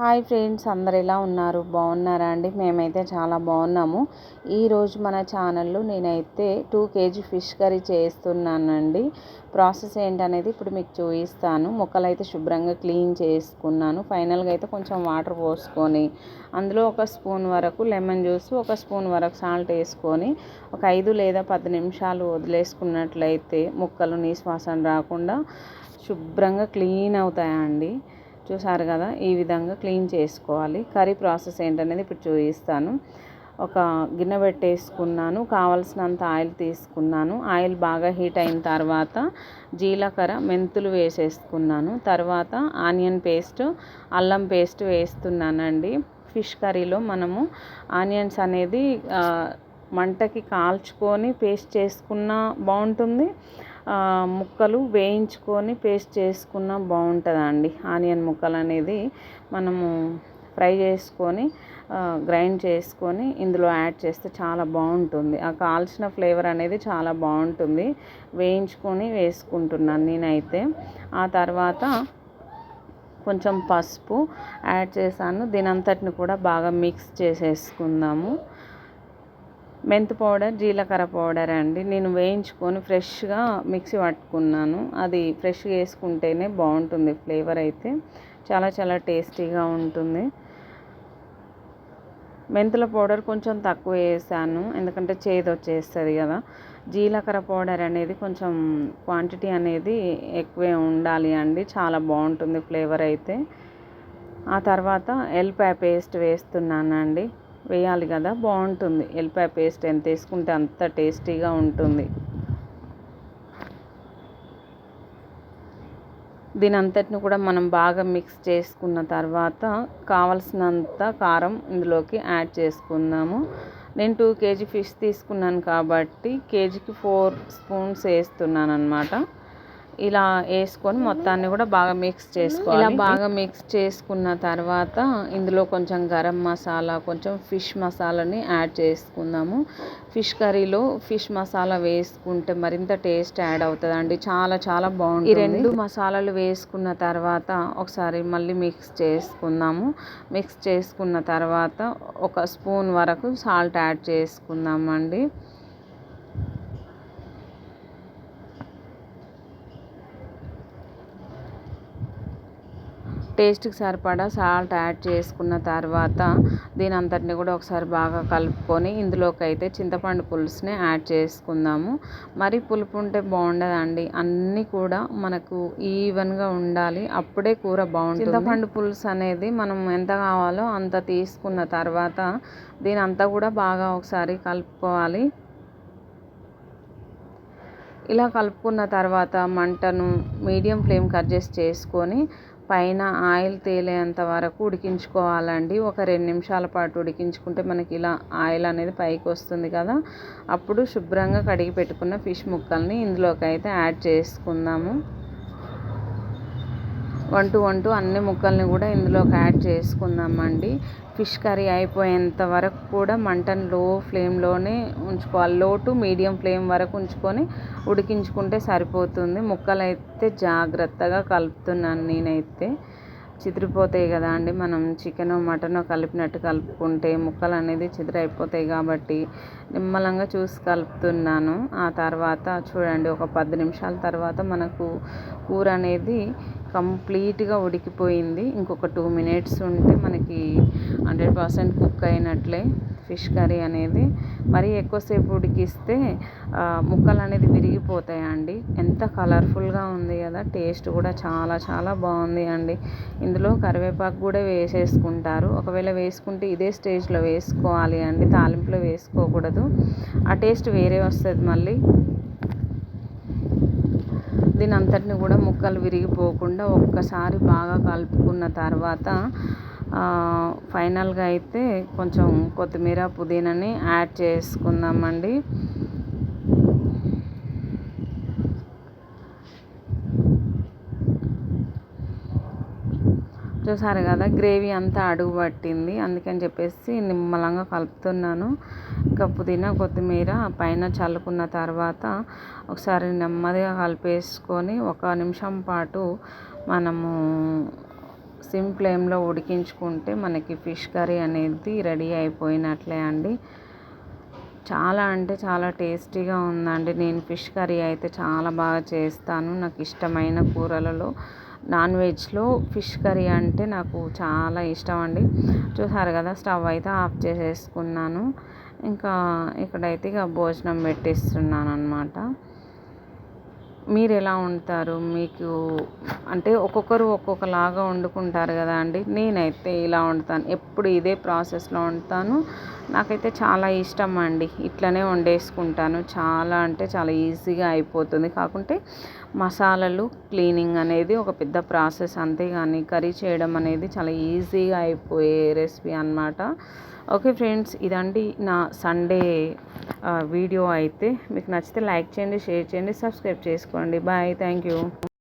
Hi friends అందరు ఎలా ఉన్నారు? బాగున్నారా అండి? మేమైతే చాలా బాగున్నాము. ఈరోజు మన ఛానల్లో నేనైతే టూ కేజీ ఫిష్ కర్రీ చేస్తున్నానండి. ప్రాసెస్ ఏంటనేది ఇప్పుడు మీకు చూపిస్తాను. ముక్కలు అయితే శుభ్రంగా క్లీన్ చేసుకున్నాను. ఫైనల్గా అయితే కొంచెం వాటర్ పోసుకొని అందులో ఒక స్పూన్ వరకు లెమన్ జ్యూస్ ఒక స్పూన్ వరకు సాల్ట్ వేసుకొని ఒక ఐదు లేదా పది నిమిషాలు వదిలేసుకున్నట్లయితే ముక్కలు నీశ్వాసన రాకుండా శుభ్రంగా క్లీన్ అవుతాయండి. చూసారు కదా ఈ విధంగా క్లీన్ చేసుకోవాలి. కర్రీ ప్రాసెస్ ఏంటనేది ఇప్పుడు చూపిస్తాను. ఒక గిన్నె పెట్టేసుకున్నాను. కావలసినంత ఆయిల్ తీసుకున్నాను. ఆయిల్ బాగా హీట్ అయిన తర్వాత జీలకర్ర మెంతులు వేసేసుకున్నాను. తర్వాత ఆనియన్ పేస్ట్ అల్లం పేస్ట్ వేస్తున్నానండి. ఫిష్ కర్రీలో మనము ఆనియన్స్ అనేది మంటకి కాల్చుకొని పేస్ట్ చేసుకున్న బాగుంటుంది. ముక్కలు వేయించుకొని పేస్ట్ చేసుకున్న బాగుంటుందండి. ఆనియన్ ముక్కలు అనేది మనము ఫ్రై చేసుకొని గ్రైండ్ చేసుకొని ఇందులో యాడ్ చేస్తే చాలా బాగుంటుంది. ఆ కాల్చిన ఫ్లేవర్ అనేది చాలా బాగుంటుంది. వేయించుకొని వేసుకుంటున్నాను నేనైతే. ఆ తర్వాత కొంచెం పసుపు యాడ్ చేశాను. దీని అంతటిని కూడా బాగా మిక్స్ చేసేసుకుందాము. మెంతి పౌడర్ జీలకర్ర పౌడర్ అండి. నేను వేయించుకొని ఫ్రెష్గా మిక్సీ పట్టుకున్నాను. అది ఫ్రెష్గా వేసుకుంటేనే బాగుంటుంది ఫ్లేవర్ అయితే. చాలా చాలా టేస్టీగా ఉంటుంది. మెంతుల పౌడర్ కొంచెం తక్కువ వేసాను. ఎందుకంటే చేదు వచ్చేస్తుంది కదా. జీలకర్ర పౌడర్ అనేది కొంచెం క్వాంటిటీ అనేది ఎక్కువే ఉండాలి అండి. చాలా బాగుంటుంది ఫ్లేవర్ అయితే. ఆ తర్వాత ఎల్పాయ పేస్ట్ వేస్తున్నానండి. వేయాలి కదా బాగుంటుంది. ఎల్లిపాయ పేస్ట్ ఎంత వేసుకుంటే అంత టేస్టీగా ఉంటుంది. దీని అంతటిని కూడా మనం బాగా మిక్స్ చేసుకున్న తర్వాత కావలసినంత కారం ఇందులోకి యాడ్ చేసుకుందాము. నేను టూ కేజీ ఫిష్ తీసుకున్నాను కాబట్టి కేజీకి ఫోర్ స్పూన్స్ వేస్తున్నాను అనమాట ఇలా వేసుకొని మొత్తాన్ని కూడా బాగా మిక్స్ చేసుకోవాలి. ఇలా బాగా మిక్స్ చేసుకున్న తర్వాత ఇందులో కొంచెం గరం మసాలా కొంచెం ఫిష్ మసాలాని యాడ్ చేసుకుందాము. ఫిష్ కర్రీలో ఫిష్ మసాలా వేసుకుంటే మరింత టేస్ట్ యాడ్ అవుతుందండి. చాలా చాలా బాగుంటుంది. ఈ రెండు మసాలాలు వేసుకున్న తర్వాత ఒకసారి మళ్ళీ మిక్స్ చేసుకుందాము. మిక్స్ చేసుకున్న తర్వాత ఒక స్పూన్ వరకు సాల్ట్ యాడ్ చేసుకుందామండి. టేస్ట్కి సరిపడా సాల్ట్ యాడ్ చేసుకున్న తర్వాత దీని అంతటిని కూడా ఒకసారి బాగా కలుపుకొని ఇందులోకి అయితే చింతపండు పులుసుని యాడ్ చేసుకుందాము. మరి పులుపు ఉంటే బాగుండదండి. అన్నీ కూడా మనకు ఈవెన్గా ఉండాలి. అప్పుడే కూర బాగుంటుంది. చింతపండు పులుసు అనేది మనం ఎంత కావాలో అంత తీసుకున్న తర్వాత దీని అంతా కూడా బాగా ఒకసారి కలుపుకోవాలి. ఇలా కలుపుకున్న తర్వాత మంటను మీడియం ఫ్లేమ్కి అడ్జస్ట్ చేసుకొని పైన ఆయిల్ తేలేంత వరకు ఉడికించుకోవాలండి. ఒక రెండు నిమిషాల పాటు ఉడికించుకుంటే మనకి ఇలా ఆయిల్ అనేది పైకి వస్తుంది కదా. అప్పుడు శుభ్రంగా కడిగి పెట్టుకున్న ఫిష్ ముక్కల్ని ఇందులోకి అయితే యాడ్ చేసుకుందాము. వన్ టు వన్ టు అన్ని ముక్కల్ని కూడా ఇందులోకి యాడ్ చేసుకుందామండి. ఫిష్ కర్రీ అయిపోయేంత వరకు కూడా మంటను లో ఫ్లేమ్లోనే ఉంచుకోవాలి. లో టు మీడియం ఫ్లేమ్ వరకు ఉంచుకొని ఉడికించుకుంటే సరిపోతుంది. ముక్కలైతే జాగ్రత్తగా కలుపుతున్నాను నేనైతే. చిదిరిపోతాయి కదా అండి. మనం చికెన్ మటన్ కలిపినట్టు కలుపుకుంటే ముక్కలు అనేది చిదిరైపోతాయి కాబట్టి నిమ్మలంగా చూసి కలుపుతున్నాను. ఆ తర్వాత చూడండి ఒక పది నిమిషాల తర్వాత మనకు కూర అనేది కంప్లీట్గా ఉడికిపోయింది. ఇంకొక టూ మినిట్స్ ఉంటే మనకి హండ్రెడ్ పర్సెంట్ కుక్ అయినట్లే. ఫిష్ కర్రీ అనేది మరీ ఎక్కువసేపు ఉడికిస్తే ముక్కలు అనేది విరిగిపోతాయండి. ఎంత కలర్ఫుల్గా ఉంది కదా టేస్ట్ కూడా చాలా చాలా బాగుంది అండి. ఇందులో కరివేపాకు కూడా వేసేసుకుంటారు. ఒకవేళ వేసుకుంటే ఇదే స్టేజ్లో వేసుకోవాలి అండి తాలింపులో వేసుకోకూడదు. ఆ టేస్ట్ వేరే వస్తుంది మళ్ళీ. దీని అంతటిని కూడా ముక్కలు విరిగిపోకుండా ఒక్కసారి బాగా కలుపుకున్న తర్వాత ఫైనల్గా అయితే కొంచెం కొత్తిమీర పుదీనాని యాడ్ చేసుకుందామండి. చూసారు కదా గ్రేవీ అంతా అడుగు పట్టింది. అందుకని చెప్పేసి నిమ్మలంగా కలుపుతున్నాను. ఇంకా పుదీనా కొత్తిమీర పైన చల్లుకున్న తర్వాత ఒకసారి నెమ్మదిగా కలిపేసుకొని ఒక నిమిషం పాటు మనము సిమ్ ఫ్లేమ్లో ఉడికించుకుంటే మనకి ఫిష్ కర్రీ అనేది రెడీ అయిపోయినట్లే అండి. చాలా అంటే చాలా టేస్టీగా ఉందండి. నేను ఫిష్ కర్రీ అయితే చాలా బాగా చేస్తాను. నాకు ఇష్టమైన కూరలలో నాన్ వెజ్లో ఫిష్ కర్రీ అంటే నాకు చాలా ఇష్టం అండి. చూసారు కదా స్టవ్ అయితే ఆఫ్ చేసేసుకున్నాను. ఇంకా ఇక్కడైతే ఇక భోజనం పెట్టిస్తున్నాను అనమాట మీరు ఎలా వండుతారు మీకు అంటే ఒక్కొక్కరు ఒక్కొక్కలాగా వండుకుంటారు కదా అండి. నేనైతే ఇలా వండుతాను. ఎప్పుడు ఇదే ప్రాసెస్లో వండుతాను. నాకైతే చాలా ఇష్టం అండి ఇట్లనే వండేసుకుంటాను. చాలా అంటే చాలా ఈజీగా అయిపోతుంది. కాకుంటే మసాలాలు క్లీనింగ్ అనేది ఒక పెద్ద ప్రాసెస్ అంతేగాని కర్రీ చేయడం అనేది చాలా ఈజీగా అయిపోయే రెసిపీ అనమాట ఓకే ఫ్రెండ్స్ ఇదండి నా సండే వీడియో అయితే. మీకు నచ్చితే లైక్ చేయండి షేర్ చేయండి సబ్స్క్రైబ్ చేసుకోండి. Bye thank you.